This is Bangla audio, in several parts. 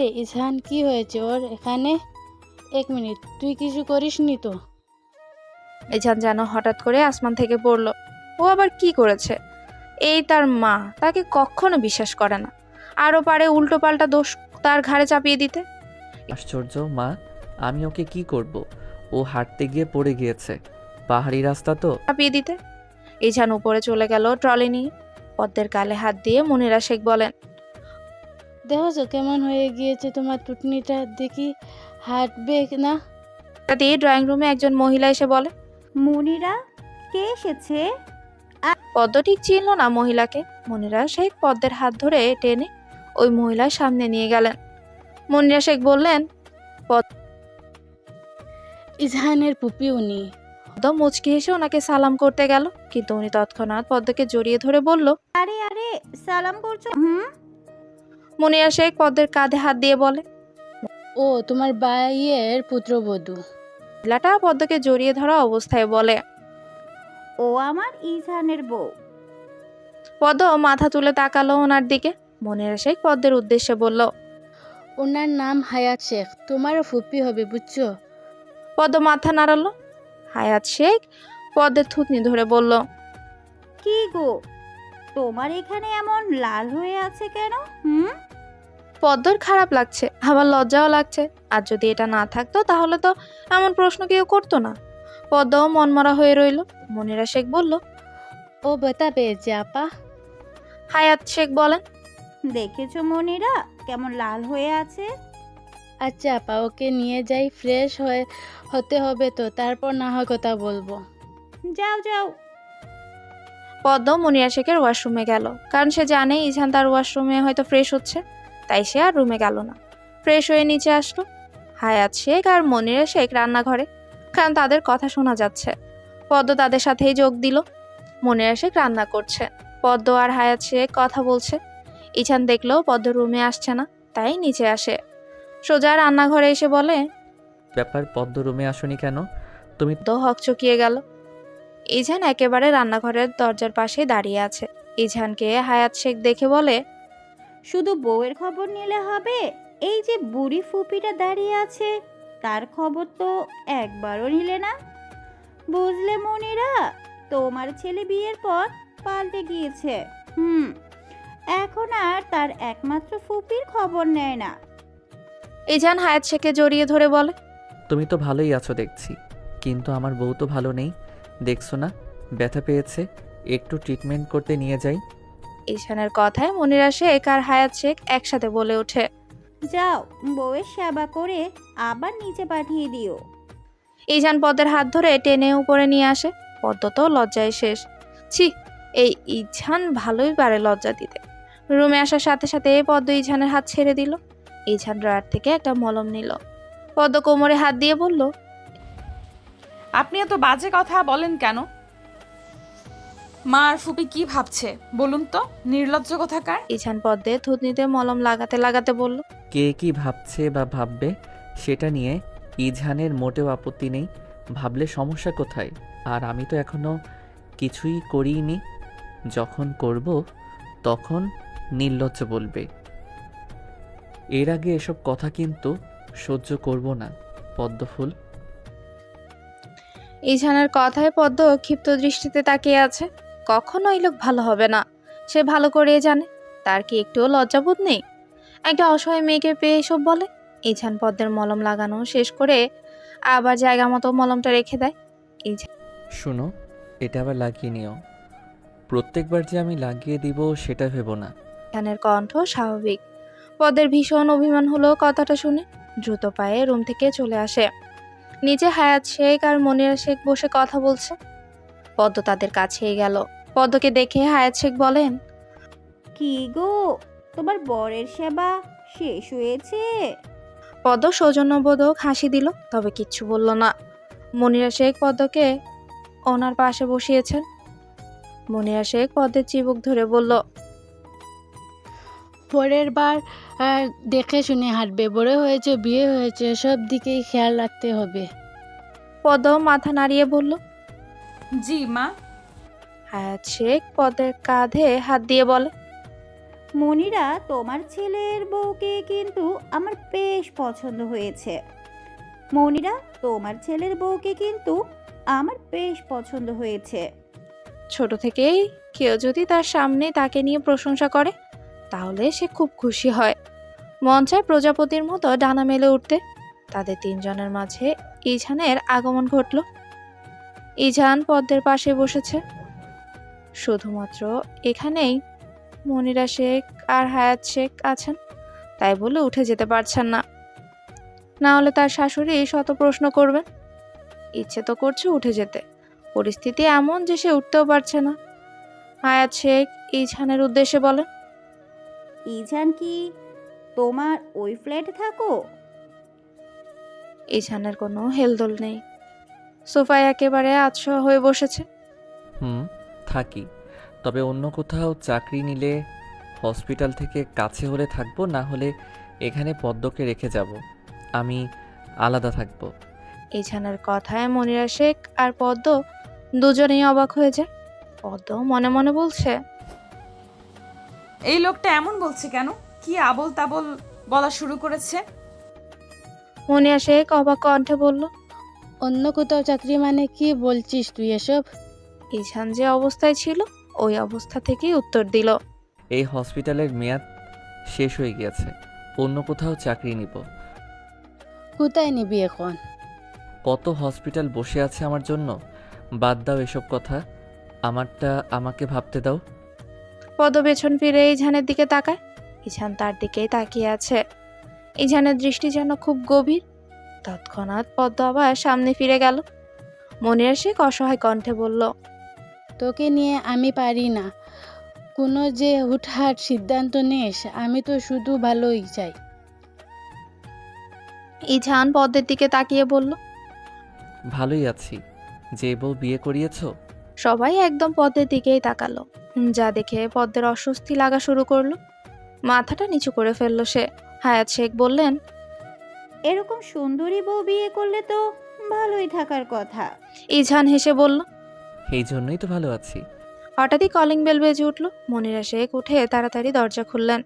কি রে ইসহান কি হয়েছে? ওর এখানে এক মিনিট তুই কিছু করিস নি তো। ইঝান যেন হঠাৎ করে আসমান থেকে পড়ল। ও আবার কি করেছে? এই তার মা তাকে কখনো বিশ্বাস করে না। আরও পারে উল্টো পাল্টা দোষ তার ঘাড়ে চাপিয়ে দিতে। আশ্চর্য মা আমি ওকে কি করব? ও হাঁটতে গিয়ে পড়ে গিয়েছে। পাহাড়ি রাস্তা তো। চাপিয়ে দিতে। ইঝান উপরে চলে গেল ট্রলি নিয়ে। পদ্মের গালে হাত দিয়ে মনিরা শেখ বলেন দেখো কেমন হয়ে গিয়েছে তোমার টুটনিটা দেখি হাঁটবে না? তা দিয়ে ড্রয়িং রুমে একজন মহিলা এসে বলে মনিরা কে এসেছে? পদ্ম ঠিক চিনল না মহিলাকে। মনিরা শেখ পদ্মের হাত ধরে টেনে ওই মহিলার সামনে নিয়ে গেলেন। মনিরা শেখ বললেন ইসহানের পুপি উনি। পদ্ম মুচকি হেসে ওনাকে সালাম করতে গেল। কিন্তু উনি তৎক্ষণাৎ পদ্মকে জড়িয়ে ধরে বলল আরে আরে সালাম করছ? হুম? মনিরা শেখ পদ্মের কাঁধে হাত দিয়ে বলে ও তোমার বাইয়ের পুত্রবধূ। মহিলাটা পদ্মকে জড়িয়ে ধরা অবস্থায় বলে ও আমার ইজানের বউ। পদ্ম মাথা তুলে তাকালো ওনার দিকে মনিরা শেখ পদ্মের উদ্দেশ্যে বলল ওনার নাম হায়াত শেখ তোমারও ফুপি হবে বুঝছ? পদ্ম মাথা নাড়ালো হায়াত শেখ পদ্মের থুতনি ধরে বলল কি গো তোমার এখানে এমন লাল হয়ে আছে কেন হুম? পদ্মর খারাপ লাগছে আবার লজ্জাও লাগছে। আর যদি এটা না থাকতো তাহলে তো এমন প্রশ্ন কেউ করতো না। পদ্মাও মনমরা হয়ে রইল। মনিরা শেখ বলল ও বেতা পেয়েছে আপা। হায়াত শেখ বলেন দেখেছ মনিরা কেমন লাল হয়ে আছে? আচ্ছা আপা ওকে নিয়ে যাই ফ্রেশ হয়ে হতে হবে তো তারপর না হয় কথা বলব। যাও যাও। পদ্ম মনিরা শেখের ওয়াশরুমে গেল। কারণ সে জানে ইঝান তার ওয়াশরুমে হয়তো ফ্রেশ হচ্ছে। তাই সে আর রুমে গেল না। ফ্রেশ হয়ে নিচে আসলো। হায়াত শেখ আর মনিরা শেখ রান্নাঘরে। কারণ তাদের কথা শোনা যাচ্ছে। পদ্ম তাদের সাথেই যোগ দিল। মনিরা শেখ রান্না করছে। পদ্ম আর হায়াত শেখ কথা বলছে। ইছান দেখল পদ্ম রুমে আসছে না তাই নিচে আসে। সোজা রান্নাঘরে এসে বলে ব্যাপার পদ্ম রুমে আসনি কেন? তুমি তো হকচকিয়ে গেল। ইঝান একেবারে রান্নাঘরের দরজার পাশে দাঁড়িয়ে আছে। ইঝানকে হায়াত শেখ দেখে বলে শুধু বউয়ের খবর নিলে হবে? এই যে বুড়ি ফুপিটা দাঁড়িয়ে আছে তার খবর তো একবারও নিলে না। বুঝলে মনিরা তোমার ছেলে বিয়ের পর পাল্টে গিয়েছে। হুম এখন আর তার একমাত্র ফুপির খবর নেয় না। ইঝান হায়াত শেখকে জড়িয়ে ধরে বলে তুমি তো ভালোই আছো দেখছি কিন্তু আমার বউ তো ভালো নেই। দেখছ না ব্যথা পেয়েছে একটু ট্রিটমেন্ট করতে নিয়ে যাই। ইঝানের কথায় মনিরা শেখ আর হায়াত শেখ একসাথে বলে ওঠে। যাও বউয়ের সেবা করে আবার নিচে পাঠিয়ে দিও। ইঝান পদ্মের হাত ধরে টেনে উপরে নিয়ে আসে। পদ্ম তো লজ্জায় শেষ। ছি এই ইঝান ভালোই পারে লজ্জা দিতে। রুমে আসার সাথে সাথে পদ্ম ইঝানের হাত ছেড়ে দিল। ইঝান ড্রয়ার থেকে একটা মলম নিল। পদ্ম কোমরে হাত দিয়ে বলল আপনি এত বাজে কথা বলেন কেন? মা আর ফুপি কি ভাবছে? বলুন তো নির্লজ্জ কোথাকার? ইছান পদ্মে থুতনিতে মলম লাগাতে লাগাতে বলল কে কি ভাবছে বা ভাববে সেটা নিয়ে ইজহানের মোটেও আপত্তি নেই। ভাবলে সমস্যা কোথায়? আর আমি তো এখনও কিছুই করিনি। যখন করব তখন নির্লজ্জ বলবে। এর আগে এসব কথা কিন্তু সহ্য করব না পদ্মফুল ইছানের কথায় পদ্ম ক্ষিপ্ত দৃষ্টিতে তাকিয়ে আছে। কখনো এই লোক ভালো হবে না। সে ভালো করে জানে তার কি একটুও লজ্জাবোধ নেই? একটা অসহায় মেয়েকে পেয়ে এসব বলে? ইছান পদ্মের মলম লাগানো শেষ করে আবার জায়গা মতো মলমটা রেখে দেয়। শুনো এটা আবার লাগিয়ে নিও। প্রত্যেকবার যে আমি লাগিয়ে দিব সেটা ভেবো না। ইছানের কণ্ঠ স্বাভাবিক। পদের ভীষণ অভিমান হলো কথাটা শুনে দ্রুত পায়ে রুম থেকে চলে আসে। নিচে হায়াত শেখ আর মনিরা শেখ বসে কথা বলছে। পদ্ম তাদের কাছেই গেল। পদ্মকে দেখে হায়াত শেখ বলেন কি গো তোমার বরের সেবা শেষ হয়েছে? পদ্ম সৌজন্যবোধক হাসি দিল তবে কিচ্ছু বলল না। মনিরা শেখ পদ্মকে ওনার পাশে বসিয়েছেন। মনিরা শেখ পদ্মের চিবুক ধরে বলল পরের বার আর দেখে শুনে হাঁটবে। বড় হয়েছে বিয়ে হয়েছে সব দিকেই খেয়াল রাখতে হবে। পদ্ম মাথা নাড়িয়ে বলল জি মা। হায়াত শেখ পদের কাঁধে হাত দিয়ে বলে মনিরা তোমার ছেলের বউকে কিন্তু আমার বেশ পছন্দ হয়েছে। মনিরা তোমার ছেলের বউকে কিন্তু আমার বেশ পছন্দ হয়েছে। ছোট থেকেই কেউ যদি তার সামনে তাকে নিয়ে প্রশংসা করে তাহলে সে খুব খুশি হয়। মন চায় প্রজাপতির মতো ডানা মেলে উঠতে তাদের তিনজনের মাঝে ইছানের আগমন ঘটল। ইঝান পদ্মের পাশে বসেছে। শুধুমাত্র এখানেই মনিরা শেখ আর হায়াত শেখ আছেন তাই বলে উঠে যেতে পারছেন না। না হলে তার শাশুড়ি শত প্রশ্ন করবেন। ইচ্ছে তো করছে উঠে যেতে। পরিস্থিতি এমন যে সে উঠতেও পারছে না। হায়াত শেখ ইঝানের উদ্দেশ্যে বলেন ইজান কি তোমার ওই ফ্ল্যাটে থাকো? ইঝানের কোনো হেলদোল নেই। সোফায় একেবারে আতশোয়া হয়ে বসেছে। হুম থাকি। তবে অন্য কোথাও চাকরি নিলে হসপিটাল থেকে কাছে হলে থাকব না হলে এখানে পদ্মকে রেখে যাব। আমি আলাদা থাকব। এছানার কথায় মনিরা শেখ আর পদ্ম দুজনেই অবাক হয়ে যায়। পদ্ম মনে মনে বলছে এই লোকটা এমন বলছে কেন? কি আবল তাবল বলা শুরু করেছে? মনিরা শেখ অবাক কণ্ঠে বলল অন্য কোথাও চাকরি মানে কি বলছিস তুই এসব? ইঝান যে অবস্থায় ছিল ওই অবস্থা থেকেই উত্তর দিল। এই হসপিটালের মেয়াদ শেষ হয়ে গিয়েছে। অন্য কোথাও চাকরি নিব। কোথায় নিবি এখন? কত হসপিটাল বসে আছে আমার জন্য? বাদ দাও এসব কথা। আমারটা আমাকে ভাবতে দাও। পদবেছন ফিরে ইঝানের দিকে তাকায়। ইঝান তার দিকেই তাকিয়ে আছে। ইঝানের দৃষ্টি যেন খুব গভীর। তৎক্ষণাৎ পদ্ম আবার সামনে ফিরে গেল। মনিরা শেখ অসহায় কণ্ঠে বলল তোকে নিয়ে আমি পারি না। কোনো যে হুটহাট সিদ্ধান্ত নিস আমি তো শুধু ভালোই চাই। ইঝান পদ্মের দিকে তাকিয়ে বলল ভালোই আছি। যে বউ বিয়ে করিয়েছো? সবাই একদম পদ্মের দিকেই তাকালো। যা দেখে পদ্মের অস্বস্তি লাগা শুরু করল। মাথাটা নিচু করে ফেলল সে। হায়াত শেখ বললেন এরকম সুন্দরী বউ বিয়ে করলে তো ভালোই থাকার কথা। ইঝান হেসে বলল এই জন্যই তো ভালো আছি। হঠাৎই কলিং বেল বেজে উঠল। মনিরা শেখ উঠে তাড়াতাড়ি দরজা খুললেন।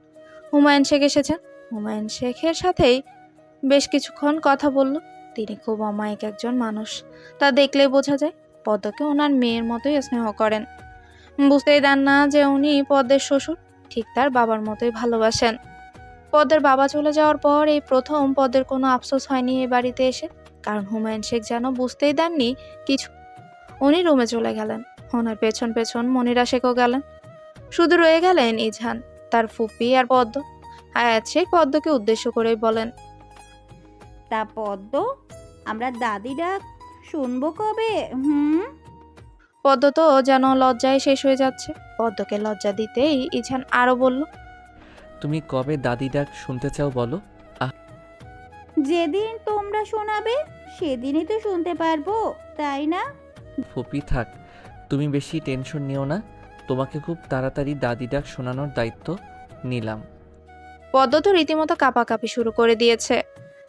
হুমায়ুন শেখ এসেছেন। হুমায়ুন শেখের সাথেই বেশ কিছুক্ষণ কথা বলল। তিনি খুব অমায়িক একজন মানুষ। তা দেখলেই বোঝা যায় পদ্মকে ওনার মেয়ের মতোই স্নেহ করেন। বুঝতেই দেন না যে উনি পদ্মের শ্বশুর ঠিক তার বাবার মতোই ভালোবাসেন। পদ্মের বাবা চলে যাওয়ার পর এই প্রথম পদ্মের কোনো আফসোস হয়নি এই বাড়িতে এসে। কারণ হুমায়ুন শেখ যেন বুঝতেই দেননি কিছু। উনি রুমে চলে গেলেন। ওনার পেছন পেছন মনিরা শেখও গেলেন। শুধু রয়ে গেলেন ইঝান তার ফুপি আর পদ্ম। আয়াত শেখ পদ্মকে উদ্দেশ্য করেই বলেন তা পদ্ম আমরা দাদি ডাক শুনব কবে? হুম? পদ্ম তো যেন লজ্জায় শেষ হয়ে যাচ্ছে। পদ্মকে লজ্জা দিতেই ইঝান আরও বলল তুমি কবে দাদি ডাক শুনতে চাও বলো? যেদিন তোমরা শোনাবে সেদিনই তো শুনতে পারব তাই না? ফুপি থাক তুমি বেশি টেনশন নিও না। তোমাকে খুব তাড়াতাড়ি দাদি ডাক শোনানোর দায়িত্ব নিলাম। পদ্ম তো রীতিমতো কাঁপাকাঁপি শুরু করে দিয়েছে।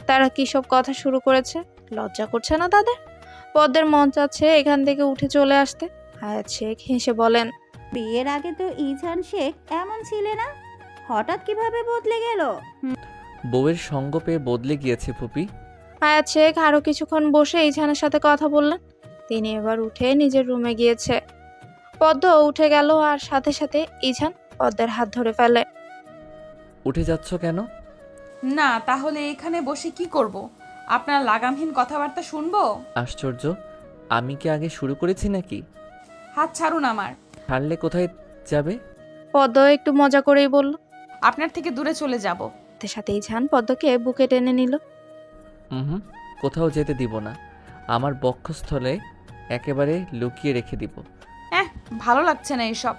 তারা কী সব কথা শুরু করেছে? লজ্জা করছে না তাদের? পদ্মের মন চাচ্ছে এখান থেকে উঠে চলে আসতে। হায়াত শেখ হেসে বলেন বিয়ের আগে তো ইজান শেখ এমন ছিলে না? হঠাৎ কীভাবে বদলে গেল? বউয়ের সঙ্গ পেয়ে বদলে গিয়েছে ফুপি। হায়াত শেখ আরও কিছুক্ষণ বসে ইঝানের সাথে কথা বললেন। তিনি এবার উঠে নিজের রুমে গিয়েছে। পদ্ম উঠে গেল আর সাথে সাথে ইঝান পদ্মের হাত ধরে ফেলে। উঠে যাচ্ছ কেন? না তাহলে এখানে বসে কি করব? আপনার লাগামহীন কথাবার্তা শুনব? আশ্চর্য আমি কি আগে শুরু করেছি নাকি? হাত ছাড়ুন আমার। ছাড়লে কোথায় যাবে? পদ্ম একটু মজা করেই বলল আপনার থেকে দূরে চলে যাব। সাথে সাথে ইঝান পদ্মকে বুকে টেনে নিল। হুম কোথাও যেতে দিব না। আমার বক্ষস্থলে একেবারে লুকিয়ে রেখে দিব। হ্যাঁ ভালো লাগছে না এসব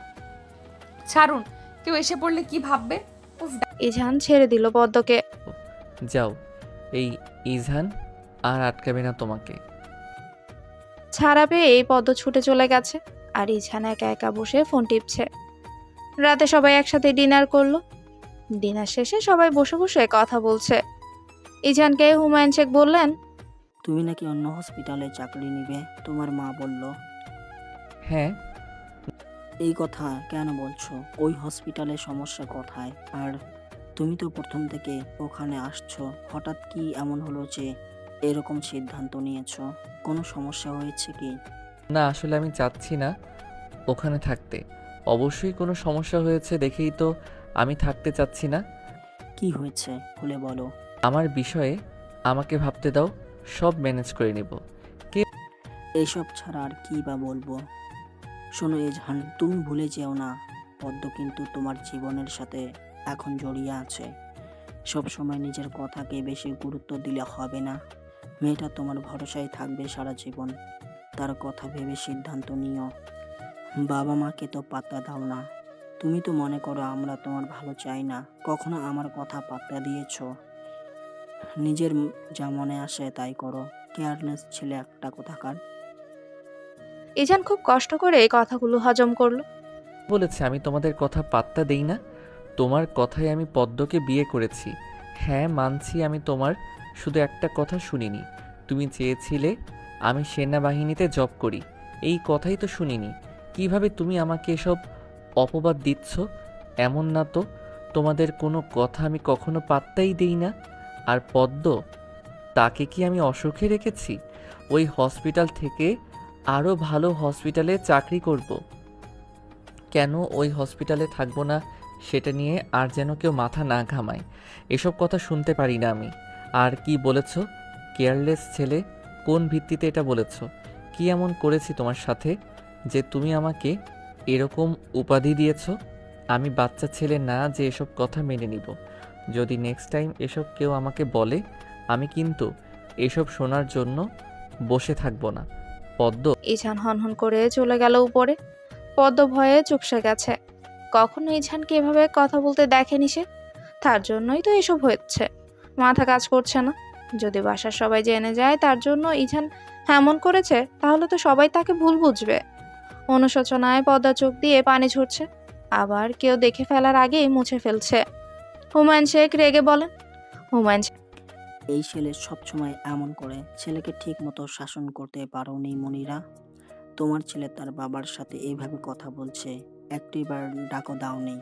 ছাড়ুন কেউ এসে পড়লে কি ভাববে? উফ ইঝান ছেড়ে দিল পদ্মকে। যাও এই ইজহান আর আটকাবে না তোমাকে। ছাড়া পেয়ে এই পদ্ম ছুটে চলে গেছে আর ইঝান একা একা বসে ফোন টিপছে। রাতে সবাই একসাথে ডিনার করল। ডিনার শেষে সবাই বসে বসে কথা বলছে। ইঝানকে হুমায়ুন শেখ বললেন তুমি নাকি অন্য হসপিটালে চাকরি নিবে? তোমার মা বলল। হ্যাঁ। এই কথা কেন বলছো? ওই হসপিটালে সমস্যা কোথায়? আর তুমি তো প্রথম থেকে ওখানে আসছো। হঠাৎ কি এমন হলো যে এরকম সিদ্ধান্ত নিয়েছো? কোনো সমস্যা হয়েছে কি? না আসলে আমি চাচ্ছি না ওখানে থাকতে। অবশ্যই কোনো সমস্যা হয়েছে দেখেই তো আমি থাকতে চাচ্ছি না। কি হয়েছে? খুলে বলো। আমার বিষয়ে আমাকে ভাবতে দাও সব ম্যানেজ করে নেব। এইসব ছাড়া আর কি বা বলব? শোনো এজহান তুমি ভুলে যেও না। পদ্ম কিন্তু তোমার জীবনের সাথে এখন জড়িয়ে আছে। সব সময় নিজের কথাকে বেশি গুরুত্ব দিলে হবে না। মেয়েটা তোমার ভরসায় থাকবে সারা জীবন। তার কথা ভেবে সিদ্ধান্ত নিও। বাবা মাকে তো পাত্তা দাও না। তুমি তো মনে করো আমরা তোমার ভালো চাই না কখনো আমার কথা পাত্তা দিয়েছ। নিজের যা মনে আসে তাই করো কেয়ারলেস ছেলে একটা কোথাকার। ইজান খুব কষ্ট করে এই কথাগুলো হজম করল। বলেছে আমি তোমাদের কথা পাত্তা দেই না তোমার কথায় আমি পদ্মকে বিয়ে করেছি। হ্যাঁ মানছি আমি তোমার শুধু একটা কথা শুনিনি। তুমি চেয়েছিলে আমি সেনাবাহিনীতে জব করি এই কথাই তো শুনিনি। কীভাবে তুমি আমাকে এসব অপবাদ দিচ্ছ? এমন না তো, তোমাদের কোনো কথা আমি কখনো পাত্তাই দেই না। আর পদ্ম, তাকে কি আমি অসুখে রেখেছি? ওই হসপিটাল থেকে আরও ভালো হসপিটালে চাকরি করব। কেন ওই হসপিটালে থাকব না, সেটা নিয়ে আর যেন কেউ মাথা না ঘামায়। এসব কথা শুনতে পারি না আমি। আর কি বলেছ? কেয়ারলেস ছেলে, কোন ভিত্তিতে এটা বলেছ? কি এমন করেছি তোমার সাথে যে তুমি আমাকে এরকম উপাধি দিয়েছ? আমি বাচ্চা ছেলে না যে এসব কথা মেনে নিব। যদি নেক্সট টাইম এসব কেউ আমাকে বলে, আমি কিন্তু এসব শোনার জন্য বসে থাকব না। পদ্ম। ইঝান হনহন করে চলে গেল উপরে। পদ্ম ভয়ে চুপসে গেছে। কখনো ইঝানকে এভাবে কথা বলতে দেখেনি সে? তার জন্যই তো এসব হচ্ছে। মাথা কাজ করছে না। যদি বাসার সবাই জেনে যায় তার জন্য ইঝান এমন করেছে, তাহলে তো সবাই তাকে ভুল বুঝবে। অনুশোচনায় পদ্মা চোখ দিয়ে পানি ঝরছে। আবার কেউ দেখে ফেলার আগেই মুছে ফেলছে। হুমায়ুন শেখ রেগে বলেন হুমায়ুন শেখ এই ছেলে সবসময় এমন করে। ছেলেকে ঠিক মতো শাসন করতে পারো নি মনিরা। তোমার ছেলে তার বাবার সাথে এইভাবে কথা বলছে। একটিবার ডাকো দাওনি।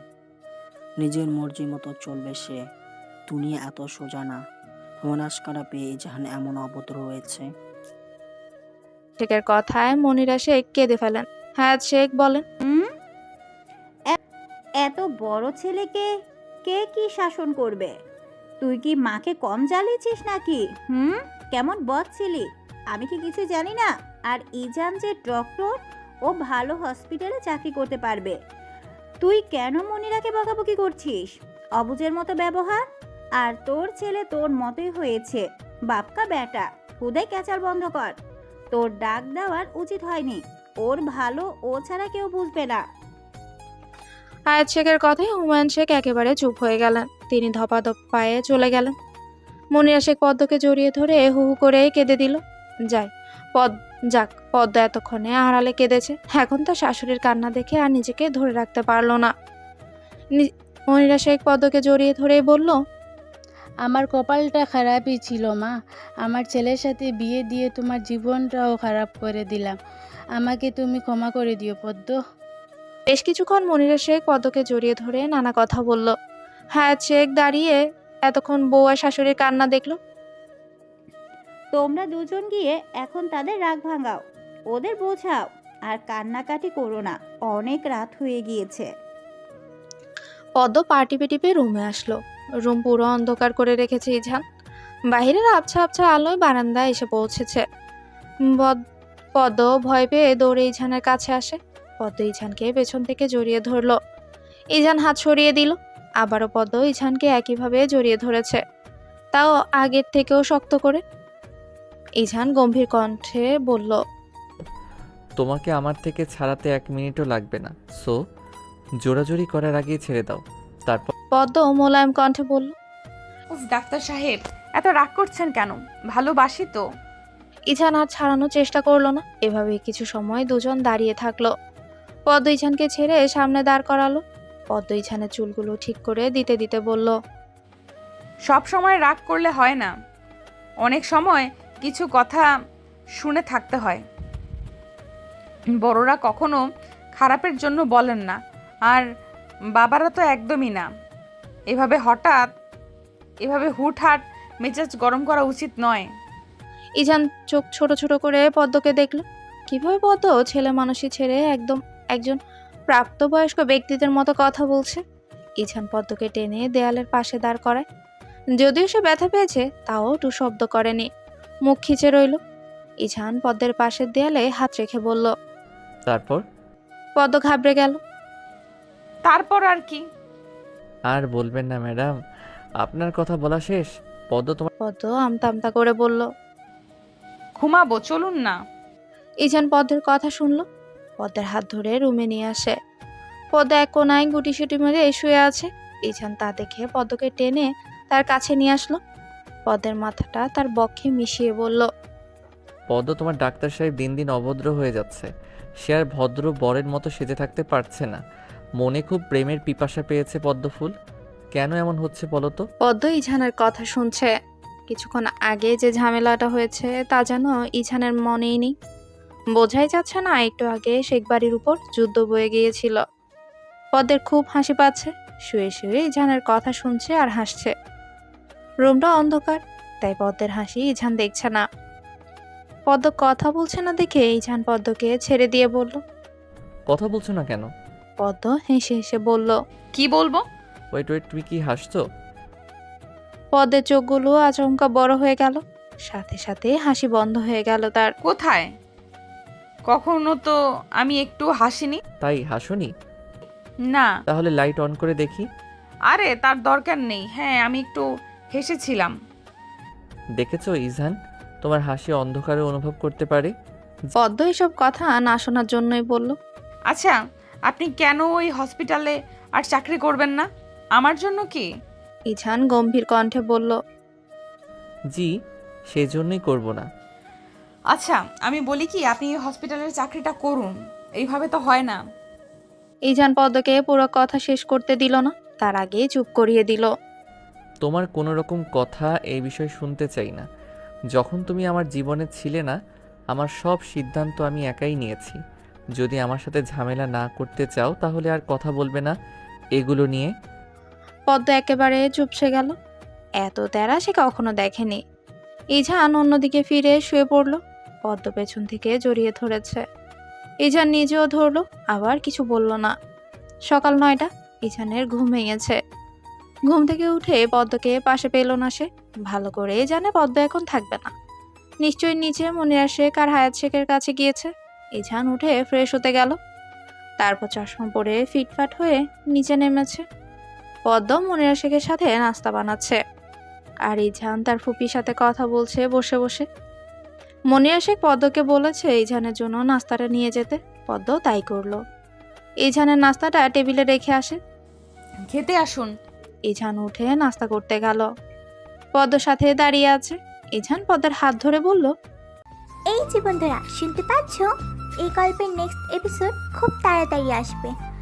নিজের মর্জি মতো চলবে সে। তুমি এত সোজা না। মনাস্কারা পেয়ে জাহান এমন অভদ্র হয়েছে শেখের কথায় মনিরা শেখ কেঁদে ফেলেন। হ্যাঁ শেখ বলেন। হুম? এত বড় ছেলেকে কে কি শাসন করবে? তুই কি মাকে কম জ্বালিয়েছিস নাকি? হুম? কেমন বদ ছিলি? আমি কি কিছু জানি না। আর ইজান যে ডক্টর ও ভালো হসপিটালে চাকরি করতে পারবে। তুই কেন মনিরাকে বকাবকি করছিস? অবুজের মতো ব্যবহার? আর তোর ছেলে তোর মতোই হয়েছে। বাপকা বেটা হুদাই ক্যাচার বন্ধ কর। তোর ডাক দেওয়ার উচিত হয়নি। ওর ভালো ও ছাড়া কেউ বুঝবে না। আয়াত শেখের কথায় হুমায়ুন শেখ একেবারে চুপ হয়ে গেলেন। তিনি ধপাধপ পায়ে চলে গেলেন। মনিরা শেখ পদ্মকে জড়িয়ে ধরে হু হু করে কেঁদে দিল। যাই পদ যাক পদ্ম এতক্ষণে আড়ালে কেঁদেছে। এখন তো শাশুড়ির কান্না দেখে আর নিজেকে ধরে রাখতে পারল না। নি- মনিরা শেখ পদ্মকে জড়িয়ে ধরেই বলল আমার কপালটা খারাপই ছিল মা। আমার ছেলের সাথে বিয়ে দিয়ে তোমার জীবনটাও খারাপ করে দিলাম। আমাকে তুমি ক্ষমা করে দিও পদ্ম। বেশ কিছুক্ষণ মনিরা শেখ পদ্মকে জড়িয়ে ধরে নানা কথা বলল। হ্যাঁ শেখ দাঁড়িয়ে এতক্ষণ বউ আর শাশুড়ির কান্না দেখল। তোমরা দুজন গিয়ে এখন তাদের রাগ ভাঙাও ওদের বোঝাও আর কান্নাকাটি করো না অনেক রাত হয়ে গিয়েছে। পদ্ম পা টিপে টিপে রুমে আসলো। রুম পুরো অন্ধকার করে রেখেছে ইঝান। বাহিরের আবছা আবছা আলোয় বারান্দায় এসে পৌঁছেছে। বদ- পদ্ম ভয় পেয়ে দৌড়ে ইঝানের কাছে আসে। পদ্ম ইঝানকে পেছন থেকে জড়িয়ে ধরলো। ইঝান হাত সরিয়ে দিল। আবারও পদ্ম ইঝানকে একইভাবে জড়িয়ে ধরেছে। তাও আগের থেকেও শক্ত করে। ইঝান গম্ভীর কণ্ঠে বলল তোমাকে আমার থেকে ছাড়াতে এক মিনিটও লাগবে না। সো জোরাজোরি করার আগেই ছেড়ে দাও। তারপর পদ্ম মোলায়েম কণ্ঠে বলল উফ ডাক্তার সাহেব এত রাগ করছেন কেন? ভালোবাসি তো। ইছান আর ছাড়ানোর চেষ্টা করল না। এভাবে কিছু সময় দুজন দাঁড়িয়ে থাকল। পদ্ম ইছানকে ছেড়ে সামনে দাঁড় করালো। পদ্ম ইছানের চুলগুলো ঠিক করে দিতে দিতে বলল, সব সময় রাগ করলে হয় না। অনেক সময় কিছু কথা শুনে থাকতে হয়। বড়রা কখনো খারাপের জন্য বলেন না, আর বাবারা তো একদমই না। এভাবে হঠাৎ, এভাবে হুটহাট মেজাজ গরম করা উচিত নয়। ইজান চোখ ছোট ছোট করে পদ্মকে দেখল। কীভাবে পদ্ম? ছেলে মানুষই ছেড়ে একদম একজন প্রাপ্তবয়স্ক ব্যক্তিদের মতো কথা বলছে। ইজান পদ্মকে টেনে দেয়ালের পাশে দাঁড় করায়। যদিও সে ব্যথা পেয়েছে তাও টু শব্দ করেনি। মুখ খিচে রইল। ইজান পদ্মের পাশের দেয়ালে হাত রেখে বলল তারপর? পদ্ম ঘাবড়ে গেল। তারপর আর কি? আর বলবেন না ম্যাডাম। আপনার কথা বলা শেষ। পদ্ম তোমার পদ্ম আমতা আমতা করে বলল ঘুমাবো চলুন না। ইজান পদ্মের কথা শুনল। পদ্মের হাত ধরে রুমে নিয়ে আসে। পদ্মা এক কোনায় গুটি সুটি মেরে শুয়ে আছে। ইজান তা দেখে পদ্মকে টেনে তার কাছে নিয়ে আসলো। পদ্মের মাথাটা তার বক্ষে মিশিয়ে বলল পদ্ম তোমার ডাক্তার সাহেব দিন দিন অভদ্র হয়ে যাচ্ছে। সে আর ভদ্র বরের মতো সেজে থাকতে পারছে না। মনে খুব প্রেমের পিপাসা পেয়েছে পদ্মফুল। কেন এমন হচ্ছে বলো তো? পদ্ম ইঝানের কথা শুনছে। কিছুক্ষণ আগে যে ঝামেলাটা হয়েছে তা যেন ইছানের মনেই নেই। বোঝাই যাচ্ছে না একটু আগে শেখ বাড়ির উপর যুদ্ধ বয়ে গিয়েছিল। পদ্মের খুব হাসি পাচ্ছে শুয়ে শুয়ে ইঝানের কথা শুনছে আর হাসছে। রুমটা অন্ধকার তাই পদ্মের হাসি ইঝান দেখছে না। পদ্ম কথা বলছে না দেখে ইঝান পদ্মকে ছেড়ে দিয়ে বলল। কথা বলছো না কেন? পদ্ম হেসে হেসে বলল কি বলব? ওয়েট ওয়েট তুমি কি হাসছো? পদ্মের চোখগুলো আচমকা বড় হয়ে গেল। সাথে সাথে হাসি বন্ধ হয়ে গেল তার। কোথায়? কখনো তো আমি একটু হাসিনি। তাই হাসুনি? না। তাহলে লাইট অন করে দেখি। আরে তার দরকার নেই। হ্যাঁ আমি একটু হেসেছিলাম। দেখেছ ইজহান তোমার হাসি অন্ধকারে অনুভব করতে পারে। পদ্ম এসব কথা না শোনার জন্যই বলল। আচ্ছা আপনি কেন ওই হসপিটালে আর চাকরি করবেন না? আমার জন্য কি? ইঝান গম্ভীর কণ্ঠে বলল জি সেজন্যই করব না। আচ্ছা আমি বলি কি আপনি এই হসপিটালের চাকরিটা করুন। এইভাবে তো হয় না। ইঝান পদ্মকে পুরো কথা শেষ করতে দিল না তার আগেই চুপ করিয়ে দিল। তোমার কোনো রকম কথা এই বিষয়ে শুনতে চাই না। যখন তুমি আমার জীবনে ছিলে না আমার সব সিদ্ধান্ত আমি একাই নিয়েছি। যদি আমার সাথে ঝামেলা না করতে চাও তাহলে আর কথা বলবে না। এগুলো নিয়ে পদ্ম একেবারে চুপসে গেল। এত তেরা সে কখনো দেখেনি। ইঝান অন্যদিকে ফিরে শুয়ে পড়ল। পদ্ম পেছন থেকে জড়িয়ে ধরেছে। ইঝান নিজেও ধরলো, আবার কিছু বলল না। সকাল নয়টা ইঝানের ঘুম ভেঙেছে। ঘুম থেকে উঠে পদ্মকে পাশে পেল না সে। ভালো করে জানে পদ্ম এখন থাকবে না। নিশ্চয়ই নিচে মনিরা শেখ আর হায়াত শেখের কাছে গিয়েছে। ইঝান উঠে ফ্রেশ হতে গেল। তারপর চশমা পরে ফিটফাট হয়ে নিচে নেমেছে। পদ্ম মনিরা শেখের সাথে নাস্তা বানাচ্ছে। আর ইঝান তার ফুপির সাথে কথা বলছে বসে বসে। মনিরা শেখ পদ্মকে বলেছে ইঝানের জন্য নাস্তাটা নিয়ে যেতে। পদ্ম তাই করল। ইঝানের নাস্তাটা টেবিলে রেখে আসে। খেতে আসুন। ইঝান উঠে নাস্তা করতে গেল। পদ্মর সাথে দাঁড়িয়ে আছে। ইঝান পদ্মের হাত ধরে বলল এই যে বন্ধুরা শুনতে পাচ্ছ? এই গল্পের নেক্সট এপিসোড খুব তাড়াতাড়ি আসবে।